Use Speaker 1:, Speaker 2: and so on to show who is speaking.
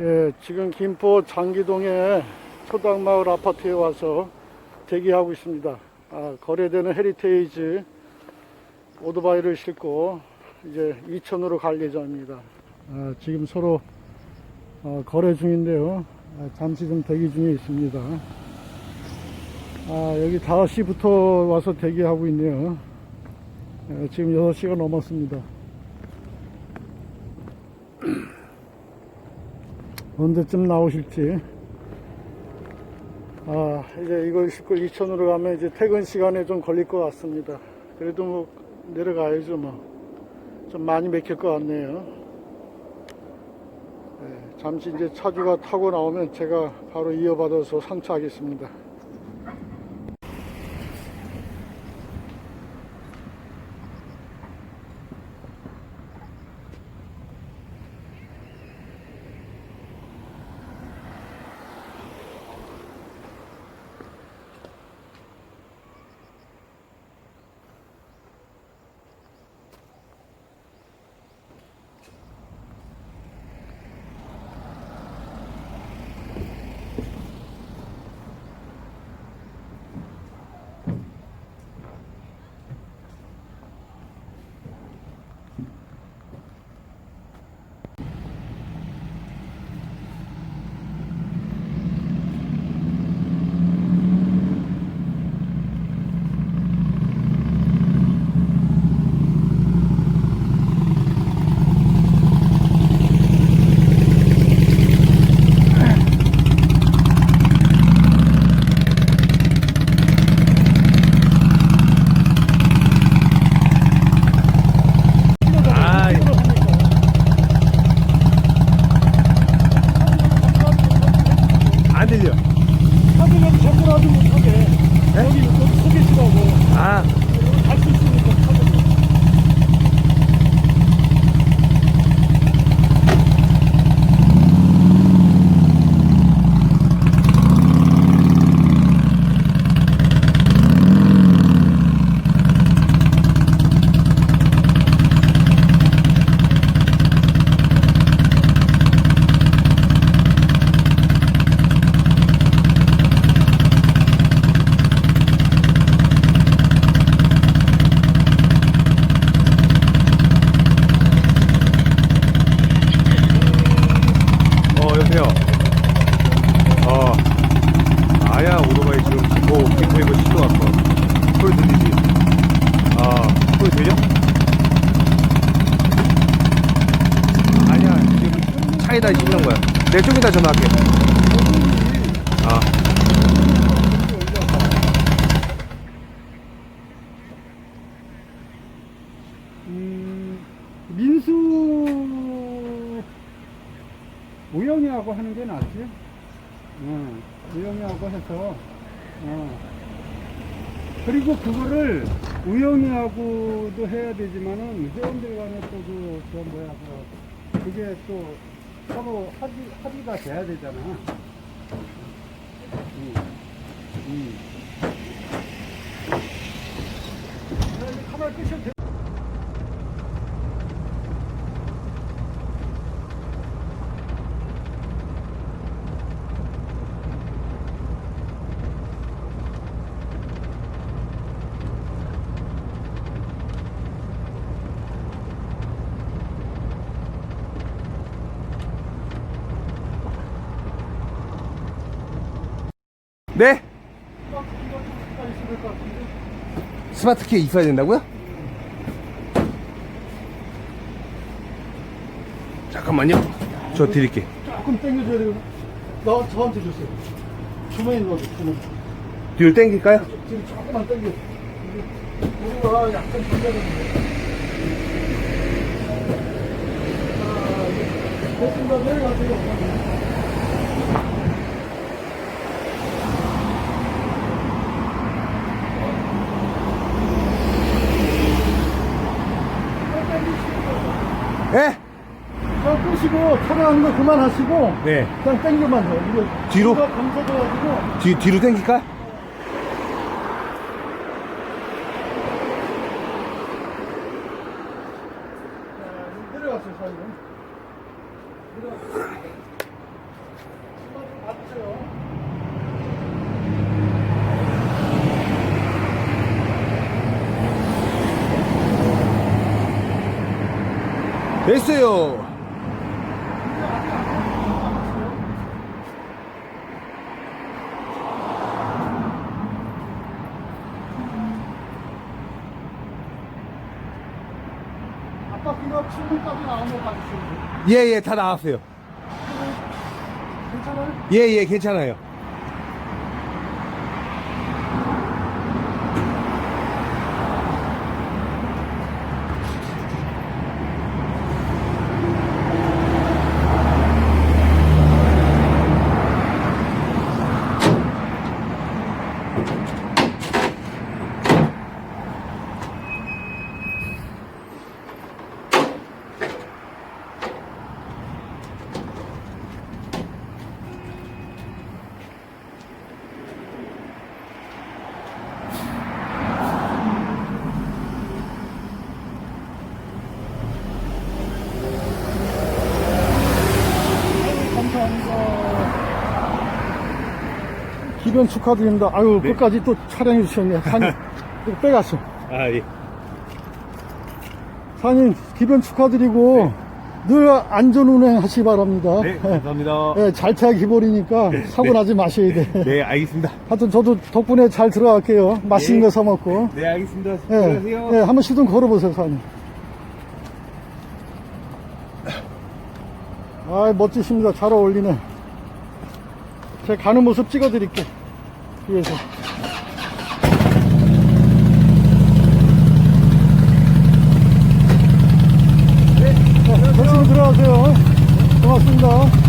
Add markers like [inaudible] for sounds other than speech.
Speaker 1: 예, 지금 김포 장기동의 초당마을 아파트에 와서 대기하고 있습니다. 아, 거래되는 헤리테이지 오토바이를 싣고 이제 이천으로 갈 예정입니다. 아, 지금 서로 어, 거래 중인데요. 아, 잠시 좀 대기 중에 있습니다. 아, 여기 5시부터 와서 대기하고 있네요. 예, 지금 6시가 넘었습니다. 언제쯤 나오실지. 아, 이제 이걸 싣고 이천으로 가면 이제 퇴근 시간에 좀 걸릴 것 같습니다. 그래도 뭐, 내려가야죠, 뭐. 좀 많이 맥힐 것 같네요. 네, 잠시 이제 차주가 타고 나오면 제가 바로 이어받아서 상차하겠습니다.
Speaker 2: 아, 안 들려.
Speaker 1: 차주는 접근하지 못하게 여기 여기 서 계시라고.
Speaker 2: 아,
Speaker 1: 갈 수 있으니까 차주는.
Speaker 2: 어, 여보세요. 어, 아야 오토바이 지금 김포, 김포 이거 시도 왔어. 소리 들리지? 아, 소리 들려? 아니야, 차에다 싣는 거야. 좀 이따 전화할게. 아,
Speaker 1: 음, 민수 우영이하고 하는 게 낫지? 어, 우영이하고 해서 어. 그리고 그거를 우영이하고도 해야 되지만은 회원들 간에 또그 저 뭐야 그 그게 또 서로 합의, 합의가 돼야 되잖아. 음. 음. 나 이제 카메라 끄셔도 돼.
Speaker 2: 네? 스마트키 있어야 된다고요? 잠깐만요. 저 드릴게.
Speaker 1: 조금 당겨줘야 되거든. 나 저한테 주세요. 주머니 넣어줘, 주머니.
Speaker 2: 뒤로 당길까요?
Speaker 1: 지금 조금만 당겨. 우리가 약간 당겨졌는데. 됐습니다. 내려가세요.
Speaker 2: 어,
Speaker 1: 다 끄시고 촬영하는 거 그만하시고
Speaker 2: 네.
Speaker 1: 그냥 땡겨만 요 이거
Speaker 2: 뒤로?
Speaker 1: 감싸줘가지고
Speaker 2: 뒤, 뒤로 땡길까? 됐어요.
Speaker 1: 앞바퀴가 출문까지 나온 것 같으시는데
Speaker 2: 예, 예, 다 나왔어요.
Speaker 1: 괜찮아요?
Speaker 2: 예, 예, 괜찮아요.
Speaker 1: 기변 축하드립니다. 아유,
Speaker 2: 네.
Speaker 1: 끝까지 또 촬영해 주셨네요. 사님, 빼갔어.
Speaker 2: 아, 예.
Speaker 1: 사님, 기변 축하드리고, 늘 안전 운행 하시 기 바랍니다.
Speaker 2: 네, 감사합니다. [laughs]
Speaker 1: 예, 잘태야 기본이니까 사고 나지 마셔야 돼.
Speaker 2: 네, 알겠습니다.
Speaker 1: 하여튼 저도 덕분에 잘 들어갈게요. 맛있는
Speaker 2: 네.
Speaker 1: 거 사 먹고.
Speaker 2: 네, 알겠습니다.
Speaker 1: 예,
Speaker 2: 수고하세요.
Speaker 1: 예, 한번 시동 걸어보세요, 사장님. 아, 멋지십니다. 잘 어울리네. 제가 가는 모습 찍어드릴게. 뒤에서. 네, 조심히 들어가세요. 고맙습니다.